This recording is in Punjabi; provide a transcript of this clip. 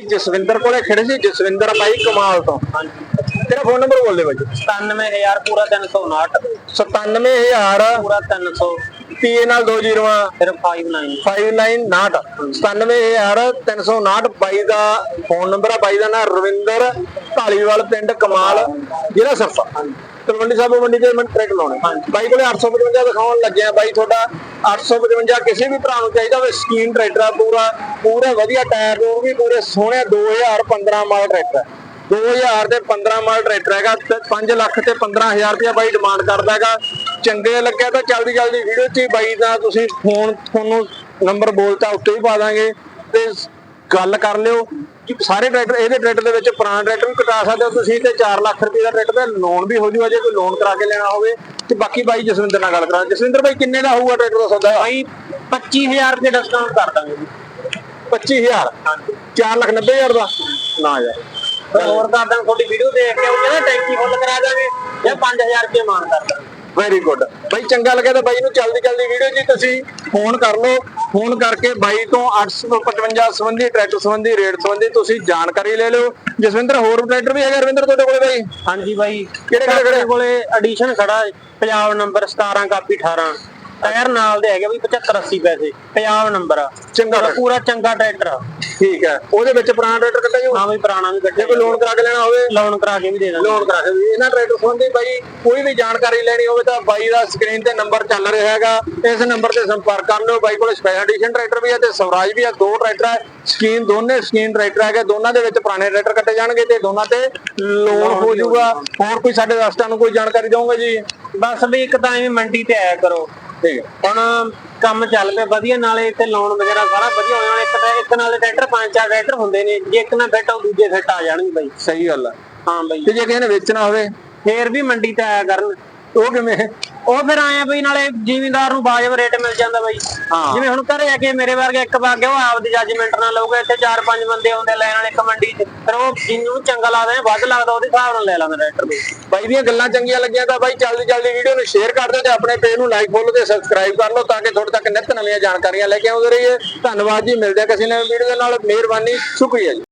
ਬਾਈ ਜਸਵਿੰਦਰ ਕੋਲੇ ਖੜੇ ਸੀ ਜਸਵਿੰਦਰ ਬਾਈ ਕਮਾਲ ਤੋਂ। ਤੇਰਾ ਫੋਨ ਨੰਬਰ ਬੋਲ ਦੇ ਬਾਈ। 97000 ਪੂਰਾ 359 97000 ਪੂਰਾ 300 ਪੀਏ ਨਾਲ ਦੋ ਜ਼ੀਰੋਆਂ। ਫਿਰ 59 5959 97359 ਬਾਈ ਦਾ ਫੋਨ ਨੰਬਰ ਆ ਬਾਈ ਦਾ ਨਾਮ ਰਵਿੰਦਰ ਢਾਲੀਵਾਲ ਪਿੰਡ ਕਮਾਲ ਜ਼ਿਲ੍ਹਾ ਸਰਸਾ ਤਲਵੰਡੀ ਸਾਹਿਬ ਮੰਡੀ ਦੇ ਮੈਂ ਟਰੈਕ ਲਾਉਣੇ। ਬਾਈ ਕੋਲੇ 855 ਦਿਖਾਉਣ ਲੱਗੇ ਆ ਬਾਈ ਤੁਹਾਡਾ 855 ਕਿਸੇ ਵੀ ਭਰਾ ਨੂੰ ਚਾਹੀਦਾ ਹੋਵੇ ਸਕੀਨ ਟਰੈਕਟਰ ਆ, ਪੂਰਾ, ਪੂਰੇ ਵਧੀਆ ਟਾਇਰ ਰੂਰ ਵੀ ਪੂਰੇ ਸੋਹਣੇ 2015 ਮਾਡਲ ਟਰੈਕਟਰ 2000 ਤੇ 15 ਮਾਡਲ ਟਰੈਕਟਰ ਹੈਗਾ, ਤੇ 5 ਲੱਖ ਤੇ 15000 ਰੁਪਇਆ ਬਾਈ ਡਿਮਾਂਡ ਕਰਦਾ ਹੈਗਾ। ਚੰਗੇ ਲੱਗਿਆ ਤਾਂ ਜਲਦੀ ਜਲਦੀ ਵੀਡੀਓ 'ਚ ਹੀ ਬਾਈ ਦਾ ਤੁਸੀਂ ਫੋਨ ਤੁਹਾਨੂੰ ਨੰਬਰ ਬੋਲਤਾ, ਉੱਤੇ ਹੀ ਪਾ ਦਾਂਗੇ। ਤੇ ਗੱਲ ਕਰ ਲਿਓ। ਸਾਰੇ ਟਰੈਕਟਰ ਇਹਦੇ ਟਰੈਕਟਰ ਦੇ ਵਿੱਚ ਪੁਰਾਣਾ ਟਰੈਕਟਰ ਵੀ ਕਟਾ ਸਕਦੇ ਹੋ ਤੁਸੀਂ ਤੇ 4 ਲੱਖ ਰੁਪਏ ਦਾ ਟਰੈਕਟਰ ਦਾ ਲੋਨ ਵੀ ਹੋ ਜੂਗਾ ਜੇ ਕੋਈ ਲੋਨ ਕਰਾ ਕੇ ਲੈਣਾ ਹੋਵੇ। ਤੇ ਬਾਕੀ ਬਾਈ ਜਸਵਿੰਦਰ ਨਾਲ ਗੱਲ ਕਰਾਂ ਜਸਵਿੰਦਰ ਬਾਈ ਕਿੰਨੇ ਦਾ ਹੋਊਗਾ ਟਰੈਕਟਰ ਦਾ ਸੌਦਾ? ਭਾਈ 25000 ਰੁਪਏ ਡਿਸਕਾਊਂਟ ਕਰ ਦਾਂਗੇ ਜੀ। 25000 4 ਲੱਖ 90000 ਦਾ? ਨਾ ਯਾਰ। ਹੋਰ ਕਰ ਤੁਹਾਡੀ ਵੀਡੀਓ ਦੇਖ ਕੇ ਉਹ ਕਹਿੰਦਾ ਟੈਂਕੀ ਫੁੱਲ ਕਰਾ ਦਾਂਗੇ ਜਾਂ 5000 ਰੁਪਏ ਮਾਨ ਕਰ ਦਾਂਗੇ। ਵੈਰੀ ਗੁੱਡ ਬਾਈ ਚੰਗਾ ਲੱਗਿਆ ਤਾਂ ਬਾਈ ਨੂੰ ਜਲਦੀ ਜਲਦੀ ਵੀਡੀਓ ਜੀ ਤੁਸੀਂ ਫੋਨ ਕਰ ਲਓ। ਫੋਨ ਕਰਕੇ ਬਾਈ ਤੋਂ 855 ਸੰਬੰਧੀ ਟਰੈਕਟਰ ਸੰਬੰਧੀ ਰੇਟ ਸੰਬੰਧੀ ਤੁਸੀਂ ਜਾਣਕਾਰੀ ਲੈ ਲਿਓ। ਜਸਵਿੰਦਰ ਹੋਰ ਟਰੈਕਟਰ ਵੀ ਹੈਗਾ ਰਵਿੰਦਰ ਤੁਹਾਡੇ ਕੋਲੇ ਬਾਈ? ਹਾਂਜੀ ਬਾਈ। ਕਿਹੜੇ ਕਿਹੜੇ ਆਪਣੇ ਕੋਲੇ ਐਡੀਸ਼ਨ ਖੜਾ ਹੈ, ਪੰਜਾਬ ਨੰਬਰ 17 ਕਾਪੀ 18 ਟਾਇਰ ਨਾਲ ਦੇ ਹੈਗੇ ਵੀ 75 80 ਪੈਸੇ ਪੰਜਾਬ ਨੰਬਰ ਆ। ਚੰਗਾ ਪੂਰਾ- ਪੂਰਾ ਚੰਗਾ ਟਰੈਕਟਰ ਆ। ਠੀਕ ਹੈ। ਉਹਦੇ ਵਿੱਚ ਪੁਰਾਣਾ ਟਰੈਕਟਰ ਕੱਟਿਆ ਜਾਊ ਹਾਂ ਵੀ ਪੁਰਾਣਾ ਵੀ ਜੇ ਕੱਟਿਆ ਕੋਈ ਲੋਨ ਕਰਾ ਕੇ ਲੈਣਾ ਹੋਵੇ? ਲੋਨ ਕਰਾ ਕੇ ਵੀ ਦੇ ਦਾਂਗੇ। ਲੋਨ ਕਰਾ ਕੇ ਵੀ। ਇਹਨਾਂ ਟਰੈਕਟਰ ਸੰਬੰਧੀ ਬਾਈ ਕੋਈ ਵੀ ਜਾਣਕਾਰੀ ਲੈਣੀ ਹੋਵੇ ਤਾਂ ਬਾਈ ਦਾ ਸਕਰੀਨ ਤੇ ਨੰਬਰ ਚੱਲ ਰਿਹਾ ਹੈਗਾ। ਇਸ ਨੰਬਰ ਤੇ ਸੰਪਰਕ ਕਰ ਲਿਓ। ਬਾਈ ਕੋਲ ਸਪੈਸ਼ਲ ਐਡੀਸ਼ਨ ਟਰੈਕਟਰ ਵੀ ਹੈ ਤੇ ਸਵਰਾਜ ਵੀ ਹੈ ਦੋ ਟਰੈਕਟਰ ਹੈ ਸਕੀਨ ਦੋਨੇ ਸਕੀਨ ਟਰੈਕਟਰ ਹੈਗੇ। ਦੋਨਾਂ ਦੇ ਵਿੱਚ ਪੁਰਾਣੇ ਟਰੈਕਟਰ ਕੱਟੇ ਜਾਣਗੇ ਤੇ ਦੋਨਾਂ ਤੇ ਲੋਨ ਹੋ ਜਾਊਗਾ। ਹੋਰ ਕੋਈ ਸਾਡੇ ਦਸਤਾਂ ਨੂੰ ਕੋਈ ਜਾਣਕਾਰੀ ਦਿਓਗੇ ਜੀ? ਬਸ ਵੀ ਇੱਕ ਤਾਂ ਐਵੇਂ ਮੰਡੀ ਤੇ ਆਇਆ ਕਰੋ। ਠੀਕ ਹੈ। ਹੁਣ ਕੰਮ ਚੱਲ ਪਿਆ ਵਧੀਆ ਨਾਲੇ ਤੇ ਲੋਨ ਵਗੈਰਾ ਸਾਰਾ ਵਧੀਆ ਹੋ ਜਾਣਾ ਇੱਕ ਤਾਂ ਇੱਕ ਨਾਲ ਟਰੈਕਟਰ ਪੰਜ ਚਾਰ ਟਰੈਕਟਰ ਹੁੰਦੇ ਨੇ ਜੇ ਇੱਕ ਨਾਲ ਫਿੱਟ ਹੋ ਦੂਜੇ ਫਿੱਟ ਆ ਜਾਣਗੇ ਬਾਈ। ਸਹੀ ਗੱਲ ਹੈ ਹਾਂ ਬਾਈ। ਤੇ ਜੇ ਕਿਸੇ ਨੇ ਵੇਚਣਾ ਹੋਵੇ? ਫੇਰ ਵੀ ਮੰਡੀ ਤੇ ਆਇਆ ਕਰਨ। ਉਹ ਕਿਵੇਂ? ਉਹ ਫਿਰ ਆਇਆ ਬਈ ਨਾਲੇ ਜ਼ਿਮੀਂਦਾਰ ਨੂੰ ਵਾਜਬ ਰੇਟ ਮਿਲ ਜਾਂਦਾ ਬਾਈ। ਹਾਂ। ਜਿਵੇਂ ਹੁਣ ਘਰੇ ਆ ਕੇ ਮੇਰੇ ਵਰਗੇ ਇੱਕ ਵਾਰ ਗਿਆ ਉਹ ਆਪਦੀ ਜੱਜਮੈਂਟ ਨਾਲ ਲਊਗਾ ਇੱਥੇ ਚਾਰ ਪੰਜ ਬੰਦੇ ਆਉਂਦੇ ਲੈਣ ਵਾਲੇ ਇੱਕ ਮੰਡੀ 'ਚ ਫਿਰ ਉਹ ਜਿਹਨੂੰ ਚੰਗਾ ਲੱਗਦਾ ਹੈ ਵੱਧ ਲੱਗਦਾ ਉਹਦੇ ਹਿਸਾਬ ਨਾਲ ਲੈ ਲੈਂਦਾ ਟਰੈਕਟਰ ਬਈ। ਬਾਈ ਦੀਆਂ ਗੱਲਾਂ ਚੰਗੀਆਂ ਲੱਗੀਆਂ ਤਾਂ ਬਾਈ ਜਲਦੀ ਜਲਦੀ ਵੀਡੀਓ ਨੂੰ ਸ਼ੇਅਰ ਕਰ ਦਿਓ ਤੇ ਆਪਣੇ ਪੇਜ ਨੂੰ ਲਾਈਕ ਫੋਲੋ ਤੇ ਸਬਸਕ੍ਰਾਈਬ ਕਰ ਲਓ ਤਾਂ ਕਿ ਤੁਹਾਡੇ ਤੱਕ ਨਿੱਤ ਨਵੀਆਂ ਜਾਣਕਾਰੀਆਂ ਲੈ ਕੇ ਆਉਂਦੇ ਰਹੀਏ। ਧੰਨਵਾਦ ਜੀ ਮਿਲਦੇ ਹਾਂ ਕਿਸੇ ਨਵੀਂ ਵੀਡੀਓ ਦੇ ਨਾਲ। ਮਿਹਰਬਾਨੀ ਸ਼ੁਕਰੀਆ ਜੀ।